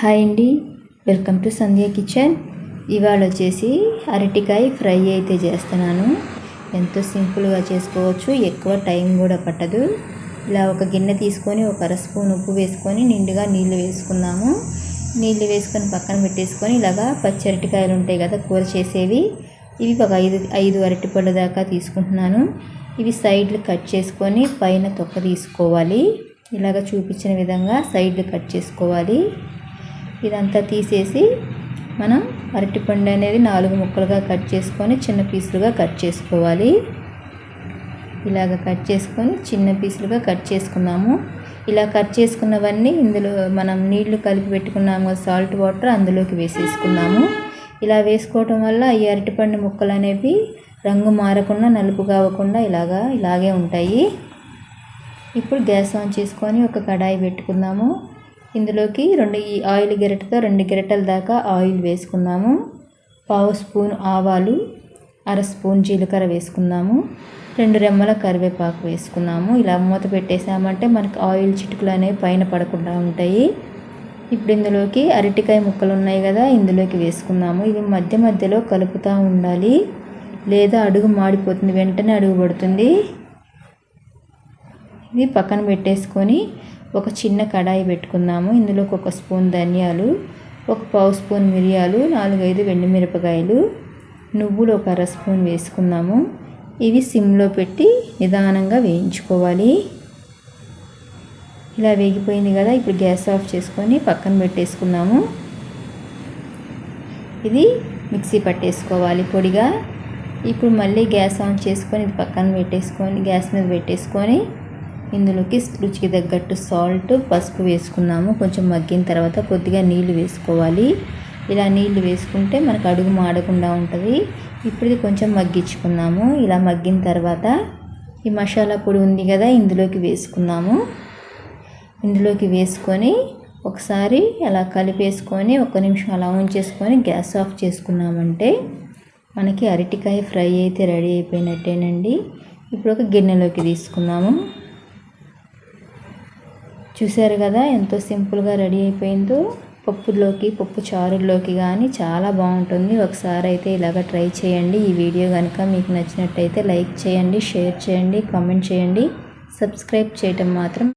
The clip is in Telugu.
హాయ్ అండి. Welcome to Sandhya kitchen. ఇవాళ వచ్చేసి అరటికాయ ఫ్రై అయితే చేస్తున్నాను. ఎంతో సింపుల్గా చేసుకోవచ్చు. ఎక్కువ టైం కూడా పట్టదు. ఇలా ఒక గిన్నె తీసుకొని ఒక అర స్పూన్ ఉప్పు వేసుకొని నిండుగా నీళ్ళు వేసుకున్నాము నీళ్ళు వేసుకొని పక్కన పెట్టేసుకొని ఇలాగా పచ్చి అరటికాయలు ఉంటాయి కదా కూర చేసేవి. ఇవి ఒక ఐదు ఐదు అరటిపళ్ళ దాకా తీసుకుంటున్నాను. ఇవి సైడ్లు కట్ చేసుకొని పైన తొక్క తీసుకోవాలి. ఇలాగ చూపించిన విధంగా సైడ్లు కట్ చేసుకోవాలి. ఇదంతా తీసేసి మనం అరటిపండు అనేది నాలుగు ముక్కలుగా కట్ చేసుకొని చిన్న పీసులుగా కట్ చేసుకోవాలి. ఇలాగ కట్ చేసుకొని చిన్న పీసులుగా కట్ చేసుకున్నాము. ఇలా కట్ చేసుకున్నవన్నీ ఇందులో మనం నీళ్ళు కలిపి పెట్టుకున్నాము సాల్ట్ వాటర్ అందులోకి వేసేసుకున్నాము. ఇలా వేసుకోవటం వల్ల ఈ అరటిపండు ముక్కలు అనేవి రంగు మారకుండా నలుపు కావకుండా ఇలాగా ఇలాగే ఉంటాయి. ఇప్పుడు గ్యాస్ ఆన్ చేసుకొని ఒక కడాయి పెట్టుకుందాము. ఇందులోకి రెండు ఈ ఆయిల్ గెరటతో రెండు గెరటల దాకా ఆయిల్ వేసుకున్నాము పావు స్పూన్ ఆవాలు అర స్పూన్ జీలకర్ర వేసుకున్నాము రెండు రెమ్మల కరివేపాకు వేసుకున్నాము ఇలా మూత పెట్టేసామంటే మనకు ఆయిల్ చిటుకులు అనేవి పైన పడకుండా ఉంటాయి. ఇప్పుడు ఇందులోకి అరటికాయ ముక్కలు ఉన్నాయి కదా ఇందులోకి వేసుకున్నాము ఇవి మధ్య మధ్యలో కలుపుతూ ఉండాలి. లేదా అడుగు మాడిపోతుంది వెంటనే అడుగు పడుతుంది. ఇది పక్కన పెట్టేసుకొని ఒక చిన్న కడాయి పెట్టుకుందాము. ఇందులోకి ఒక స్పూన్ ధనియాలు ఒక పావు స్పూన్ మిరియాలు నాలుగైదు మిరపకాయలు నువ్వులు ఒక అర స్పూన్ వేసుకుందాము. ఇవి సిమ్లో పెట్టి నిదానంగా వేయించుకోవాలి. ఇలా వేగిపోయింది కదా ఇప్పుడు గ్యాస్ ఆఫ్ చేసుకొని పక్కన పెట్టేసుకున్నాము ఇది మిక్సీ పట్టేసుకోవాలి పొడిగా. ఇప్పుడు మళ్ళీ గ్యాస్ ఆన్ చేసుకొని ఇది పక్కన పెట్టేసుకొని గ్యాస్ మీద పెట్టేసుకొని ఇందులోకి రుచికి తగ్గట్టు సాల్ట్ పసుపు వేసుకున్నాము. కొంచెం మగ్గిన తర్వాత కొద్దిగా నీళ్ళు వేసుకోవాలి. ఇలా నీళ్ళు వేసుకుంటే మనకు అడుగు మాడకుండా ఉంటుంది. ఇప్పుడు ఇది కొంచెం మగ్గించుకున్నాము. ఇలా మగ్గిన తర్వాత ఈ మసాలా పొడి ఉంది కదా ఇందులోకి వేసుకున్నాము. ఇందులోకి వేసుకొని ఒకసారి అలా కలిపేసుకొని ఒక నిమిషం అలా ఉంచేసుకొని గ్యాస్ ఆఫ్ చేసుకున్నామంటే మనకి అరటికాయ ఫ్రై అయితే రెడీ అయిపోయినట్టేనండి. ఇప్పుడు ఒక గిన్నెలోకి తీసుకున్నాము. చూశారు కదా ఎంతో సింపుల్గా రెడీ అయిపోయిందో. పప్పులోకి పప్పు చారుల్లోకి కానీ చాలా బాగుంటుంది. ఒకసారి అయితే ఇలాగ ట్రై చేయండి. ఈ వీడియో కనుక మీకు నచ్చినట్టయితే లైక్ చేయండి షేర్ చేయండి కామెంట్ చేయండి. సబ్స్క్రైబ్ చేయటం మాత్రం